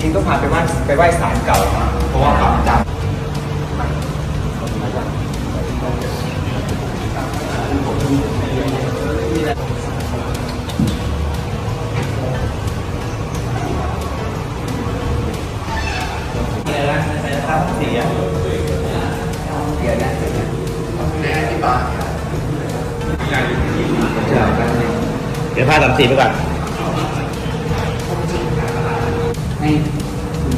จริงต้องพาไปไหว้ไปไหว้ศาลเก่าเพราะว่าความจำเดี๋ยวพาสามสีไปก่อน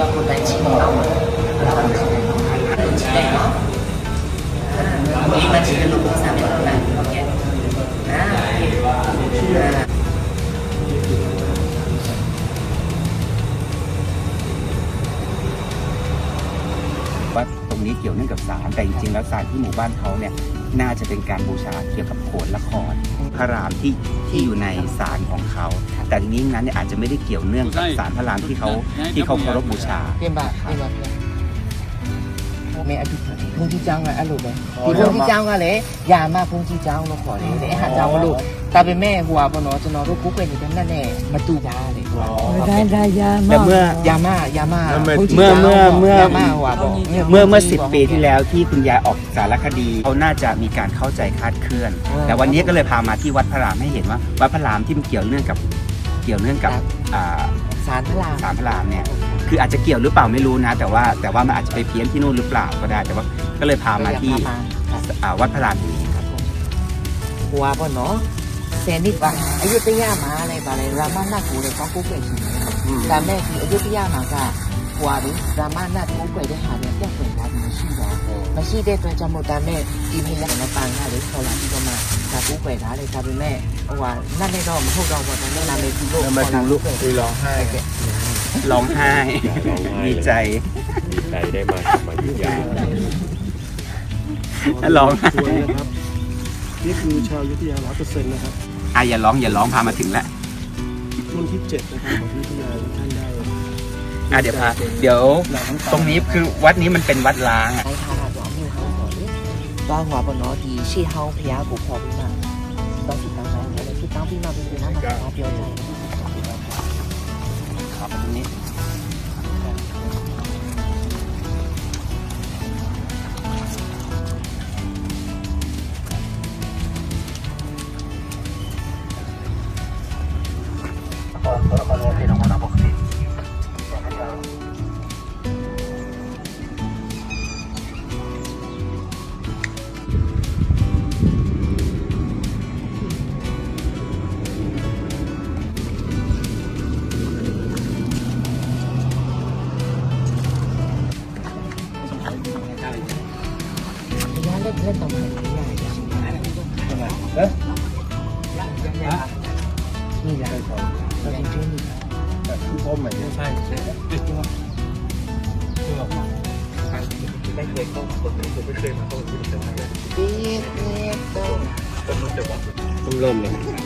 เราคนไทยชิมเราเราคนไทยเนาะนี่มันว่าตรงนี้เกี่ยวเนื่องกับสารแต่จริงๆแล้วสารที่หมู่บ้านเขาเนี่ยน่าจะเป็นการบูชาเกี่ยวกับโขนละครพระรามที่ที่อยู่ในศาลของเขา แต่ทีนี้นั้นเนี่ยอาจจะไม่ได้เกี่ยวเนื่องกับศาลพระรามที่เขาที่เขาเคารพบูชา 变吧，变吧，变。咩啊？พุ่งที่จ้างอะอะลูกเลยที่พุ่งที่จ้างอะเลยยามาพุ่งที่จ้างเราขอเลยเลยหาจ้างว่าลูกตาเป็นแม่หัวปนอจะนอนรูปกุ๊กเป็นอย่างนั้นแน่มาตูยาเลย ได้ได้ยา แต่ มาก เมื่อ ยามายามาพุ่งที่ เมื่อ จ้าง เมื่อเมื่อ ยามาหัวบอก เมื่อเมื่อสิบปีที่แล้วที่คุณยายออกสารคดีเขาน่าจะมีการเข้าใจคลาดเคลื่อน แต่วันนี้ก็เลยพามาที่วัดพระรามให้เห็นว่าวัดพระรามที่มันเกี่ยวเนื่องกับ เกี่ยวเนื่องกับอ่าสารพระรามสารพระรามเนี่ยคืออาจจะเกี่ยวหรือเปล่าไม่รู้นะ แต่ว่าแต่ว่ามันอาจจะไปเพี้ยนที่นู่นหรือเปล่าก็ได้แต่ว่าก็เลยพามาที่ครับอ่าวัดพระรามนี้ครับหัวปนอเซนิดว่าอยุธยามาอะไรบาอะไรรามานากูเลยต้องกุ๊กเป็นที่ไหนแต่แม่คืออยุธยามาก็หัวหรือดราม่าหน้าทุกข์ไปได้หาเนี่ยแก้เปิดร้านมาชี้ดอกมาชี้ได้ตัวจำหมดแต่แม่ทีนี้แล้วมาปังค่ะหรือเขาหลังที่ก็มา ถ้าทุกข์ไปร้านเลยค่ะเป็นแม่ว่านั่นในรอบมันพวกเราวันนั้นเราเลยคือโลกมาดูลูกคุยร้องไห้ร้องไห้ดีใจใจได้มาทำมายุธยาร้องไห้สวยนะครับนี่คือชาวอยุธยาร้อยเปอร์เซ็นต์นะครับอะอย่าร้องอย่าร้องพามาถึงแล้วรุ่นที่เจ็ดนะครับของอยุธยาท่านได้อะเดี๋ยวพาเดี๋ยวตรงนี้คือวัดนี้มันเป็นวัดล้างอะไอ้ฮาราดอกมิวเขาบอกเลยตอนหัวปนอดีชี้เฮาพยาบุพอพี่มา ต้องที่ตั้งใจเลยที่ตั้งพี่มาเป็นน้ำมันเปียวใจครับตรงนี้ ยาเล่นเล่นตรงไหนพยานี่แหละเราจริงๆนี่ไม่เคยเข้าคนไม่เคยไม่เคยมาเข้าที่นี่เลยเด็กเด็กโตต้องเริ่มเลย